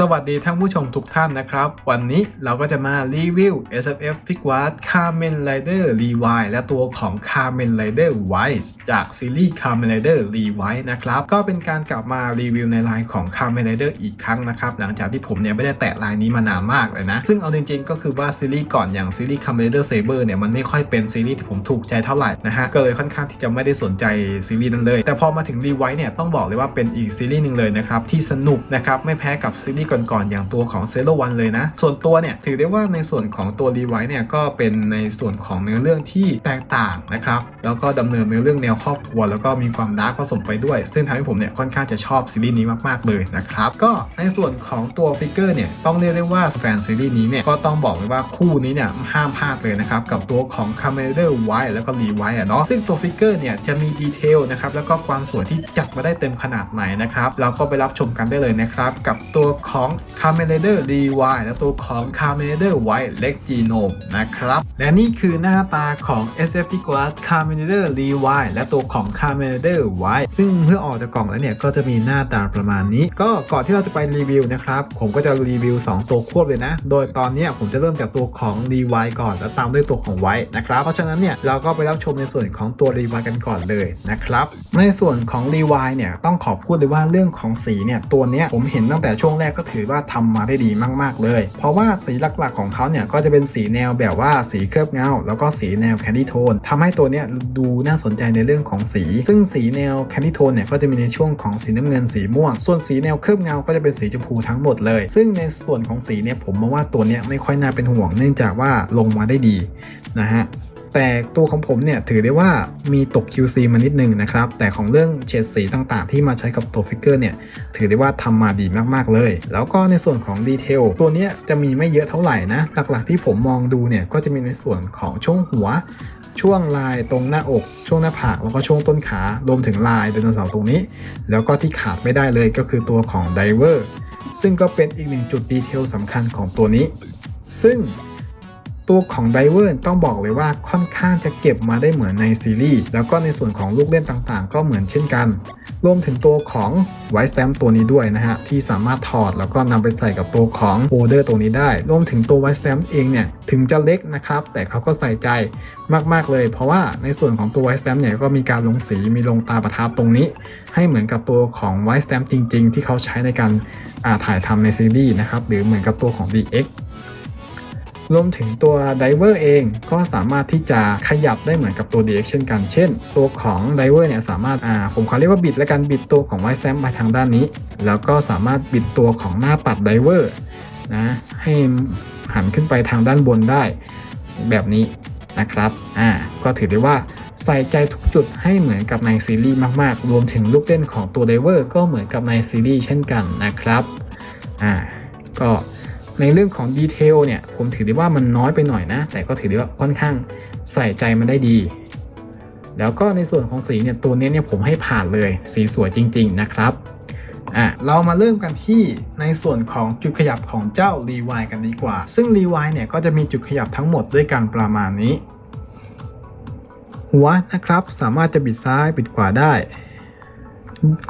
สวัสดีท่านผู้ชมทุกท่านนะครับ วันนี้เราก็จะมารีวิว SFF f i g w a r d Kamen Rider Rewind และตัวของ Kamen Rider Wise จากซีรีส์ Kamen Rider Rewind นะครับ ก็เป็นการกลับมารีวิวในไลน์ของ Kamen Rider อีกครั้งนะครับ หลังจากที่ผมเนี่ยไม่ได้แตะไลน์นี้มานานมากเลยนะ ซึ่งเอาจริงๆ ก็คือว่าซีรีส์ก่อนอย่างซีรีส์ Kamen Rider Saber เนี่ยมันไม่ค่อยเป็นซีรีส์ที่ผมถูกใจเท่าไหร่นะฮะ ก็เลยค่อนข้างที่จะไม่ได้สนใจซีรีส์นั้นเลย แต่พอมาถึง Rewind เนี่ยต้องบอกเลยว่าเป็นอีกซีรีส์หนึ่งเลยนะครับที่สนุกนะครับไม่แพ้กับซีรีส์ก่อนๆอย่างตัวของ z e r o One เลยนะ ส่วนตัวเนี่ยถือได้ว่าในส่วนของตัว Rewind เนี่ยก็เป็นในส่วนของเนื้อเรื่องที่แตกต่างนะครับ แล้วก็ดำเนินเนื้อเรื่องแนวครอบครัวแล้วก็มีความดาร์กผสมไปด้วย ซึ่งทำให้ผมเนี่ยค่อนข้างจะชอบซีรีส์นี้มากๆเลยนะครับ ก็ในส่วนของตัวฟิกเกอร์เนี่ยต้องเรียกได้ว่าแฟนซีรีส์นี้เนี่ยก็ต้องบอกเลยว่าคู่นี้เนี่ยห้ามพลาดเลยนะครับกับตัวของ c a m e r a White แล้วก็ Rewind อะเนาะซึ่งตัวฟิกเกอร์เนี่ยจะมีดีเทลนะครับแล้วก็ความสวยที่จัดมาได้เต็มขนาดไหนนะครับเราก็ไปรับชมกันได้เลยนะครับกับตัวขของ c a m e r a Rewind และตัวของ c a m e r a White Leg Genome นะครับ และนี่คือหน้าตาของ SF f i g u a r c a m e r a Rewind และตัวของ c a m e r a White ซึ่งเมื่อออกจากกล่องแล้วเนี่ยก็จะมีหน้าตาประมาณนี้ ก็ก่อนที่เราจะไปรีวิวนะครับ ผมก็จะรีวิว 2 ตัวควบเลยนะ โดยตอนนี้ผมจะเริ่มจากตัวของ r e w i ก่อนแล้วตามด้วยตัวของ White นะครับ เพราะฉะนั้นเนี่ยเราก็ไปรับชมในส่วนของตัว r e w i กันก่อนเลยนะครับในส่วนของ r e w i เนี่ยต้องขอพูดเลยว่าเรื่องของสีเนี่ยตัวเนี้ยผมเห็นตั้งแต่ช่วงแรกก็ถือว่าทำมาได้ดีมาก ๆ เลย เพราะว่าสีหลักๆของเขาเนี่ยก็จะเป็นสีแนวแบบว่าสีเคลือบเงา แล้วก็สีแนวแคนดี้โทนทำให้ตัวเนี้ยดูน่าสนใจในเรื่องของสี ซึ่งสีแนวแคนดี้โทนเนี่ยก็จะมีในช่วงของสีน้ำเงินสีม่วง ส่วนสีแนวเคลือบเงาก็จะเป็นสีชมพูทั้งหมดเลย ซึ่งในส่วนของสีเนี่ยผมมองว่าตัวเนี้ยไม่ค่อยน่าเป็นห่วง เนื่องจากว่าลงมาได้ดีนะฮะ แต่ตัวของผมเนี่ยถือได้ว่ามีตก QC มานิดนึงนะครับ แต่ของเรื่องเฉดสีต่างๆ ที่มาใช้กับตัวฟิกเกอร์เนี่ยถือได้ว่าทำมาดีมากๆเลย แล้วก็ในส่วนของดีเทลตัวนี้จะมีไม่เยอะเท่าไหร่นะ หลักๆที่ผมมองดูเนี่ยก็จะมีในส่วนของช่วงหัวช่วงลายตรงหน้าอก ช่วงหน้าผาก แล้วก็ช่วงต้นขารวมถึงลายไดโนเสาร์ตรงนี้ แล้วก็ที่ขาดไม่ได้เลยก็คือตัวของไดเวอร์ซึ่งก็เป็นอีกหนึ่งจุดดีเทลสำคัญของตัวนี้ ซึ่ง ตัวของไดเวอร์ต้องบอกเลยว่าค่อนข้างจะเก็บมาได้เหมือนในซีรีส์แล้วก็ในส่วนของลูกเล่นต่างๆ ก็เหมือนเช่นกัน รวมถึงตัวของไวสแตมตัวนี้ด้วยนะฮะ ที่สามารถถอดแล้วก็นำไปใส่กับตัวของโ o เดอร์ตัวนี้ได้ รวมถึงตัวไวสแตมเองเนี่ย ถึงจะเล็กนะครับ แต่เขาก็ใส่ใจมากๆเลย เพราะว่าในส่วนของตัวไวสแตมเนี่ยก็มีการลงสีมีลงตาประทับตรงนี้ ให้เหมือนกับตัวของไวสแตมจริง ๆ ที่เขาใช้ในการถ่ายทำในซีรีส์นะครับหรือเหมือนกับตัวของ DX รวมถึงตัวไดเวอร์เองก็สามารถที่จะขยับได้เหมือนกับตัว DX เช่นกัน เช่น ตัวของไดเวอร์เนี่ยสามารถอ่าผมขอเรียกว่าบิดและกันบิดตัวของไวสแตมไปทางด้านนี้ แล้วก็สามารถบิดตัวของหน้าปัดไดเวอร์นะให้หันขึ้นไปทางด้านบนได้ แบบนี้นะครับอ่าก็ถือได้ว่าใส่ใจทุกจุดให้เหมือนกับในซีรีส์มากๆ รวมถึงลูกเล่นของตัวไดเวอร์ก็เหมือนกับในซีรีส์เช่นกันนะครับอ่าก็ ในเรื่องของดีเทลเนี่ยผมถือได้ว่ามันน้อยไปหน่อยนะ แต่ก็ถือได้ว่าค่อนข้างใส่ใจมันได้ดี แล้วก็ในส่วนของสีเนี่ยตัวนี้เนี่ยผมให้ผ่านเลยสีสวยจริง ๆ นะครับอะเรามาเริ่มกันที่ในส่วนของจุดขยับของเจ้า r e w i กันดีกว่า ซึ่ง r e w i เนี่ยก็จะมีจุดขยับทั้งหมดด้วยกันประมาณนี้ หัวนะครับสามารถจะบิดซ้ายบิดขวาได้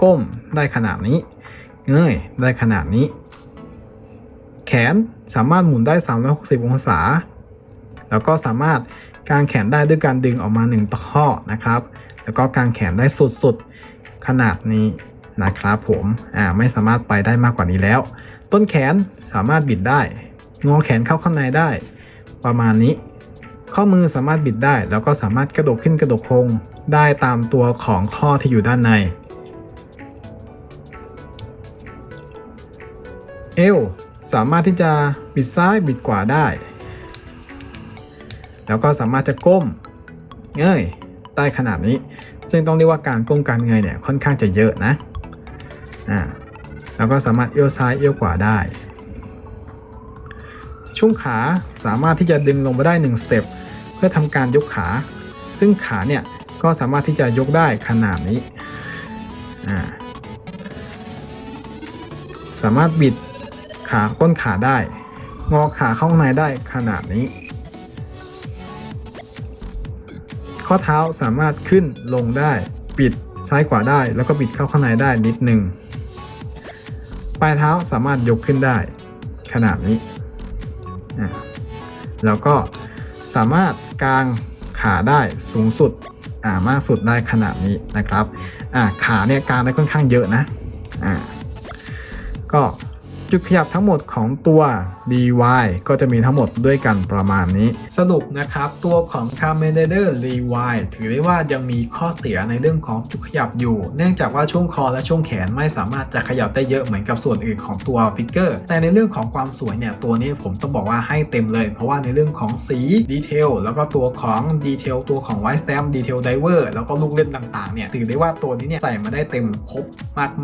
ก้มได้ขนาดนี้ เงยได้ขนาดนี้ นสามารถหมุนได้ 360 องศา แล้วก็สามารถกางแขนได้ด้วยการดึงออกมา 1 ตะข้อนะครับ แล้วก็กางแขนได้สุดๆ ขนาดนี้นะครับผมอ่าไม่สามารถไปได้มากกว่านี้แล้ว ต้นแขนสามารถบิดได้ งอแขนเข้าข้างในได้ ประมาณนี้ ข้อมือสามารถบิดได้ แล้วก็สามารถกระดกขึ้นกระดกลงได้ตามตัวของข้อที่อยู่ด้านใน เอว สามารถที่จะบิดซ้ายบิดขวาได้ แล้วก็สามารถจะก้มเงยได้ขนาดนี้ ซึ่งต้องเรียกว่าการก้มการเงยเนี่ยค่อนข้างจะเยอะนะอ่าแล้วก็สามารถเอี้ยวซ้ายเอี้ยวขวาได้ ช่วงขาสามารถที่จะดึงลงมาได้1สเต็ปเพื่อทำการยกขา ซึ่งขาเนี่ยก็สามารถที่จะยกได้ขนาดนี้ สามารถบิด ขาต้นขาได้ งอขาเข้าข้างในได้ขนาดนี้ ข้อเท้าสามารถขึ้นลงได้ ปิดซ้ายขวาได้ แล้วก็บิดเข้าข้างในได้นิดหนึ่งปลายเท้าสามารถยกขึ้นได้ ขนาดนี้ แล้วก็สามารถกางขาได้สูงสุดอ่ามากสุดได้ขนาดนี้นะครับอ่าขาเนี่ยกางได้ค่อนข้างเยอะนะอ่าก็ จุดขยับทั้งหมดของตัว DY ก็จะมีทั้งหมดด้วยกันประมาณนี้ สรุปนะครับ ตัวของ Kamen Rider Rewind ถือได้ว่ายังมีข้อเสียในเรื่องของจุดขยับอยู่ เนื่องจากว่าช่วงคอและช่วงแขนไม่สามารถจะขยับได้เยอะเหมือนกับส่วนอื่นของตัวฟิกเกอร์แต่ในเรื่องของความสวยเนี่ยตัวนี้ผมต้องบอกว่าให้เต็มเลย เพราะว่าในเรื่องของสีดีเทลแล้วก็ตัวของดีเทลตัวของไวสแตมดีเทลไดเวอร์แล้วก็ลูกเล่นต่างๆเนี่ยถือได้ว่าตัวนี้เนี่ยใส่มาได้เต็มครบ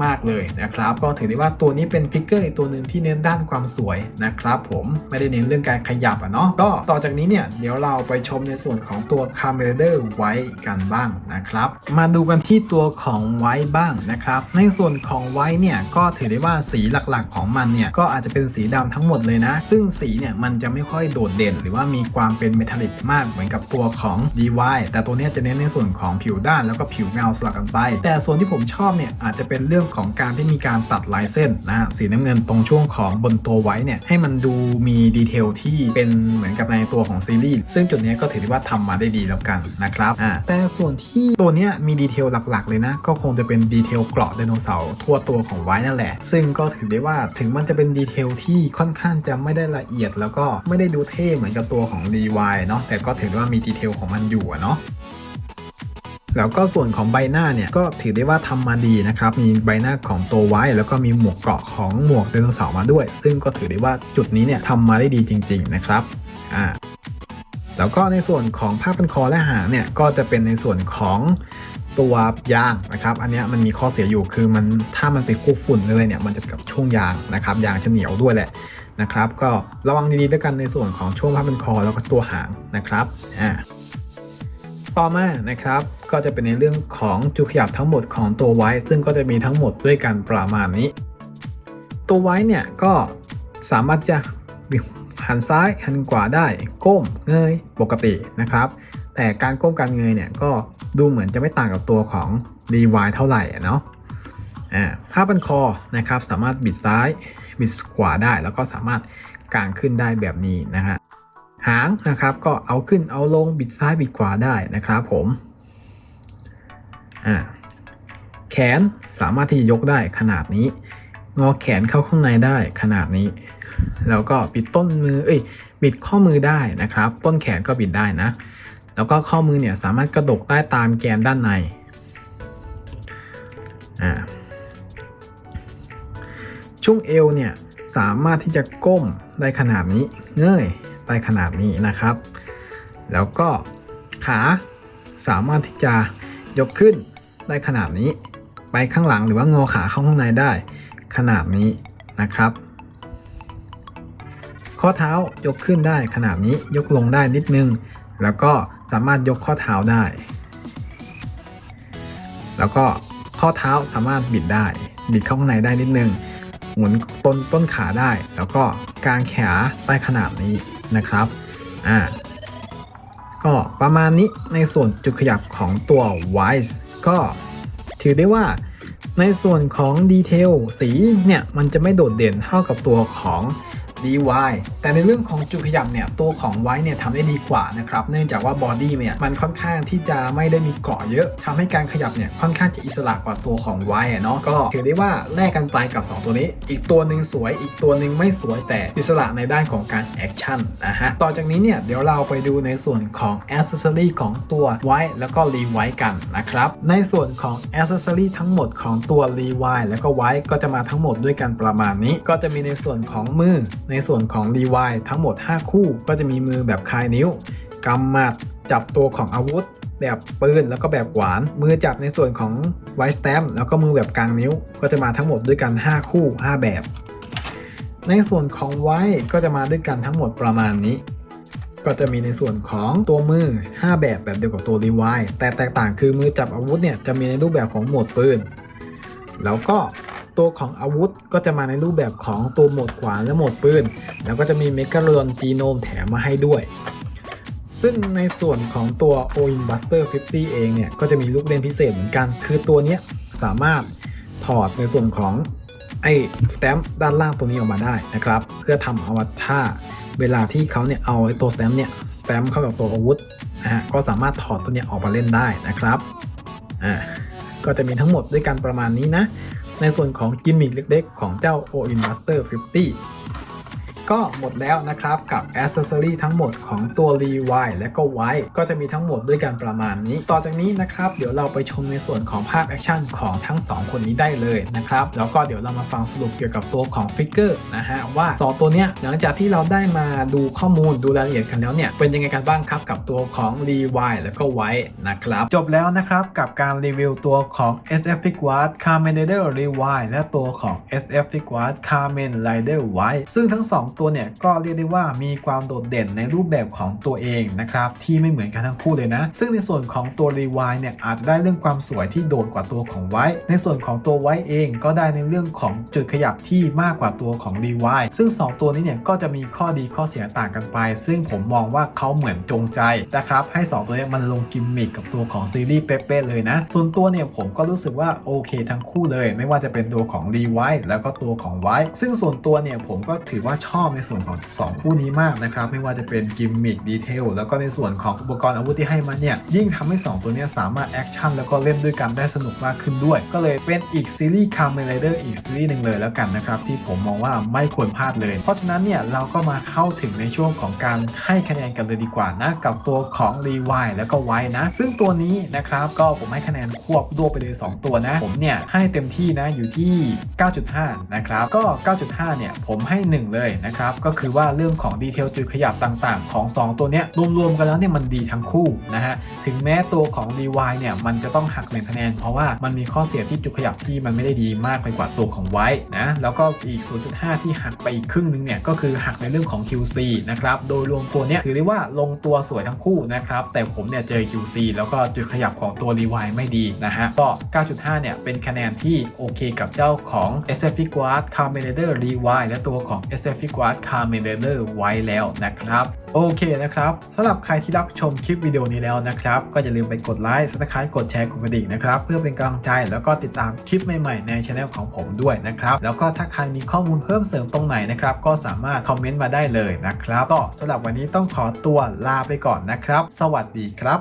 มากๆเลยนะครับก็ถือได้ว่าตัวนี้เป็นฟิกเกอร์อีกตัวหนึ่งที่เน้นด้านความสวยนะครับผมไม่ได้เน้นเรื่องการขยับอะเนาะก็ต่อจากนี้เนี่ยเดี๋ยวเราไปชมในส่วนของตัว c a m e r a d e r ไว้กันบ้างนะครับ มาดูกันที่ตัวของไว้บ้างนะครับในส่วนของไว้เนี่ยก็ถือได้ว่าสีหลักๆของมันเนี่ยก็อาจจะเป็นสีดำทั้งหมดเลยนะ ซึ่งสีเนี่ยมันจะไม่ค่อยโดดเด่น หรือว่ามีความเป็นเมทัลลิกมากเหมือนกับตัวของ DY แต่ตัวเนี้ยจะเน้นในส่วนของผิวด้านแล้วก็ผิวเงาสลับกันไป แต่ส่วนที่ผมชอบเนี่ยอาจจะเป็นเรื่องของการที่มีการตัดลายเส้นนะสีน้ำเงินตรงช่วงของบนตัวไว้เนี่ยให้มันดูมีดีเทลที่เป็นเหมือนกับในตัวของซีรีส์ซึ่งจุดนี้ก็ถือได้ว่าทำมาได้ดีแล้วกันนะครับอ่าแต่ส่วนที่ตัวเนี้ยมีดีเทลหลักๆ เลยนะ ก็คงจะเป็นดีเทลเกราะไดโนเสาร์ทั่วตัวของไว้นั่นแหละ ซึ่งก็ถือได้ว่าถึงมันจะเป็นดีเทลที่ค่อนข้างจะไม่ได้ละเอียด แล้วก็ไม่ได้ดูเท่เหมือนกับตัวของ DY เนาะแต่ก็ถือว่ามีดีเทลของมันอยู่เนาะ แล้วก็ส่วนของใบหน้าเนี่ยก็ถือได้ว่าทำมาดีนะครับมีใบหน้าของตัวไว้ แล้วก็มีหมวกเกราะของหมวกไดโนเสาร์มาด้วย ซึ่งก็ถือได้ว่าจุดนี้เนี่ยทำมาได้ดีจริง ๆ นะครับอ่าแล้วก็ในส่วนของผ้าพันคอและหางเนี่ยก็จะเป็นในส่วนของตัวยางนะครับ อันนี้มันมีข้อเสียอยู่คือมันถ้ามันไปคุกฝุ่นเลยเนี่ยมันจะกับช่วงยางนะครับยางจะเหนียวด้วยแหละนะครับ ก็ระวังดีๆด้วยกันในส่วนของช่วงผ้าพันคอแล้วก็ตัวหางนะครับอ่า ต่อมานะครับก็จะเป็นในเรื่องของจุดขยับทั้งหมดของตัวไว้ ซึ่งก็จะมีทั้งหมดด้วยกันประมาณนี้ ตัวไว้เนี่ยก็สามารถจะหันซ้ายหันขวาได้ก้มเงยปกตินะครับ แต่การก้มการเงยเนี่ยก็ดูเหมือนจะไม่ต่างกับตัวของ DY เท่าไหร่อะเนาะอ่าผ้าพันคอนะครับสามารถบิดซ้ายบิดขวาได้ แล้วก็สามารถกางขึ้นได้แบบนี้นะฮะ หางนะครับ ก็เอาขึ้นเอาลงบิดซ้ายบิดขวาได้นะครับผมอ่าแขนสามารถที่จะยกได้ขนาดนี้ งอแขนเข้าข้างในได้ขนาดนี้ แล้วก็บิดต้นมือเอ้ยบิดข้อมือได้นะครับ ต้นแขนก็บิดได้นะ แล้วก็ข้อมือเนี่ยสามารถกระดกได้ตามแกนด้านในอ่าช่วงเอวเนี่ยสามารถที่จะก้มได้ขนาดนี้เงย ได้ขนาดนี้นะครับ แล้วก็ขาสามารถที่จะยกขึ้นได้ขนาดนี้ ไปข้างหลังหรือว่างอขาเข้าข้างในได้ขนาดนี้นะครับ ข้อเท้ายกขึ้นได้ขนาดนี้ยกลงได้นิดนึง แล้วก็สามารถยกข้อเท้าได้ แล้วก็ข้อเท้าสามารถบิดได้ บิดเข้าข้างในได้นิดนึงหมุนต้นต้นขาได้ แล้วก็กางแขนได้ขนาดนี้ นะครับอ่าก็ประมาณนี้ในส่วนจุดขยับของตัว Wise ก็ถือได้ว่าในส่วนของดีเทลสีเนี่ย มันจะไม่โดดเด่นเท่ากับตัวของ DY แต่ในเรื่องของจุดขยับเนี่ยตัวของไว้เนี่ยทำได้ดีกว่านะครับเนื่องจากว่าบอดี้เนี่ยมันค่อนข้างที่จะไม่ได้มีเกราะเยอะทำให้การขยับเนี่ยค่อนข้างจะอิสระกว่าตัวของไว้เนาะก็ถือได้ว่าแลกกันไปกับ 2 ตัวนี้ อีกตัวหนึ่งสวย อีกตัวหนึ่งไม่สวยแต่อิสระในด้านของการแอคชั่นนะฮะต่อจากนี้เนี่ยเดี๋ยวเราไปดูในส่วนของอ c เซ s ซอรีของตัวไว้แล้วก็รีไว้กันนะครับในส่วนของอ c เซ s ซอรีทั้งหมดของตัวรีไว้แล้วก็ไว้ก็จะมาทั้งหมดด้วยกันประมาณนี้ ก็จะมีในส่วนของมือในส่วนของ DY ทั้งหมด 5 คู่ก็จะมีมือแบบคลายนิ้วกำหมัดจับตัวของอาวุธ แบบปืนแล้วก็แบบหวาน มือจับในส่วนของไวสแตมแล้วก็มือแบบกลางนิ้ว ก็จะมาทั้งหมดด้วยกัน 5 คู่ 5 แบบ ในส่วนของไวก็จะมาด้วยกันทั้งหมดประมาณนี้ ก็จะมีในส่วนของตัวมือ 5 แบบแบบเดียวกับตัว DY แต่แตกต่างคือมือจับอาวุธเนี่ยจะมีในรูปแบบของโหมดปืน แล้วก็ ตัวของอาวุธก็จะมาในรูปแบบของตัวหมดขวานและหมดปืน แล้วก็จะมีเมกาโลนจีโนมแถมมาให้ด้วย ซึ่งในส่วนของตัว o i n Buster 50 เองเนี่ย ก็จะมีลูกเล่นพิเศษเหมือนกัน คือตัวนี้สามารถถอดในส่วนของไอ้สแตมป์ด้านล่างตัวนี้ออกมาได้นะครับ เพื่อทำอวตาเวลาที่เขาเนี่ยเอาไอตัวสแตมป์เนี่ยสแตมป์เข้ากับตัวอาวุธนะฮะก็สามารถถอดตัวเนี้ยออกมาเล่นได้นะครับอ่าก็จะมีทั้งหมดด้วยกันประมาณนี้นะ ในส่วนของกิมมิคเล็กๆ ของเจ้า o i n Master 50 ก็หมดแล้วนะครับกับอ c เซสซอรีทั้งหมดของตัว Levi และก็ White ก็จะมีทั้งหมดด้วยกันประมาณนี้ ต่อจากนี้นะครับเดี๋ยวเราไปชมในส่วนของภาพแอคชั่นของทั้ง 2 คนนี้ได้เลยนะครับ แล้วก็เดี๋ยวเรามาฟังสรุปเกี่ยวกับตัวของฟิกเกอร์นะฮะว่า 2 ตัวเนี้ยหลังจากที่เราได้มาดูข้อมูลดูรายละเอียดกันแล้วเนี่ยเป็นยังไงกันบ้างครับกับตัวของ Levi และก็ White นะครับจบแล้วนะครับกับการรีวิวตัวของ SF f i g w a r d Kamen Rider Levi และตัวของ SF f i g w a r d Kamen Rider White ซึ่งทั้ง 2ตัวเนี่ยก็เรียกได้ว่ามีความโดดเด่นในรูปแบบของตัวเองนะครับที่ไม่เหมือนกันทั้งคู่เลยนะ ซึ่งในส่วนของตัว Levi เนี่ยอาจจะได้เรื่องความสวยที่โดดกว่าตัวของ White ในส่วนของตัว White เองก็ได้ในเรื่องของจุดขยับที่มากกว่าตัวของ Levi ซึ่ง 2 ตัวนี้เนี่ยก็จะมีข้อดีข้อเสียต่างกันไป ซึ่งผมมองว่าเขาเหมือนจงใจนะครับให้ 2 ตัวนี้มันลงกิมมิคกับตัวของซีรีส์เป๊ะๆเลยนะส่วนตัวเนี่ยผมก็รู้สึกว่าโอเคทั้งคู่เลย ไม่ว่าจะเป็นตัวของ Levi แล้วก็ตัวของ White ซึ่งส่วนตัวเนี่ยผมก็ถือว่าชอบในส่วนของ 2 คู่นี้มากนะครับ ไม่ว่าจะเป็นกิมมิคดีเทลแล้วก็ในส่วนของอุปกรณ์อาวุธที่ให้มาเนี่ย ยิ่งทำให้ 2 ตัวนี้สามารถแอคชั่นแล้วก็เล่นด้วยกันได้สนุกมากขึ้นด้วย ก็เลยเป็นอีกซีรีส์คาร์เมลเดอร์อีกซีรีส์หนึ่งเลยแล้วกันนะครับ ที่ผมมองว่าไม่ควรพลาดเลย เพราะฉะนั้นเนี่ยเราก็มาเข้าถึงในช่วงของการให้คะแนนกันเลยดีกว่านะกับตัวของรีวายแล้วก็ไว้นะ ซึ่งตัวนี้นะครับก็ผมให้คะแนนควบรวบไปเลย 2 ตัวนะ ผมเนี่ยให้เต็มที่นะอยู่ที่ 9.5 นะครับก็ 9.5 เนี่ยผมให้ 1 เลยนะครับก็คือว่าเรื่องของดีเทลจุดขยับต่างๆ ของ 2 ตัวเนี้ยรวมๆกันแล้วเนี่ยมันดีทั้งคู่นะฮะถึงแม้ตัวของ DY เนี่ยมันจะต้องหักหนึ่งคะแนน เพราะว่ามันมีข้อเสียที่จุดขยับที่มันไม่ได้ดีมากไปกว่าตัวของไว้นะแล้วก็อีก 0.5 ที่หักไปอีกครึ่งนึงเนี่ยก็คือหักในเรื่องของ QC นะครับโดยรวมตัวเนี้ยถือได้ว่าลงตัวสวยทั้งคู่นะครับแต่ผมเนี่ยเจอ QC แล้วก็จุดขยับของตัว DY ไม่ดีนะฮะก็ 9.5 เนี่ยเป็นคะแนนที่โอเคกับเจ้าของ SF f i g u a r d Kamen Rider DY และตัวของ SF f i g u a r d Kamen Rider ไว้แล้วนะครับ โอเคนะครับสำหรับใครที่รับชมคลิปวิดีโอนี้แล้วนะครับ ก็อย่าลืมไปกดไลค์ subscribe กดแชร์กดกระดิ่งนะครับ เพื่อเป็นกำลังใจแล้วก็ติดตามคลิปใหม่ๆ ในช anel ของผมด้วยนะครับ แล้วก็ถ้าใครมีข้อมูลเพิ่มเสริมตรงไหนนะครับ ก็สามารถคอมเมนต์มาได้เลยนะครับ ก็สำหรับวันนี้ต้องขอตัวลาไปก่อนนะครับ สวัสดีครับ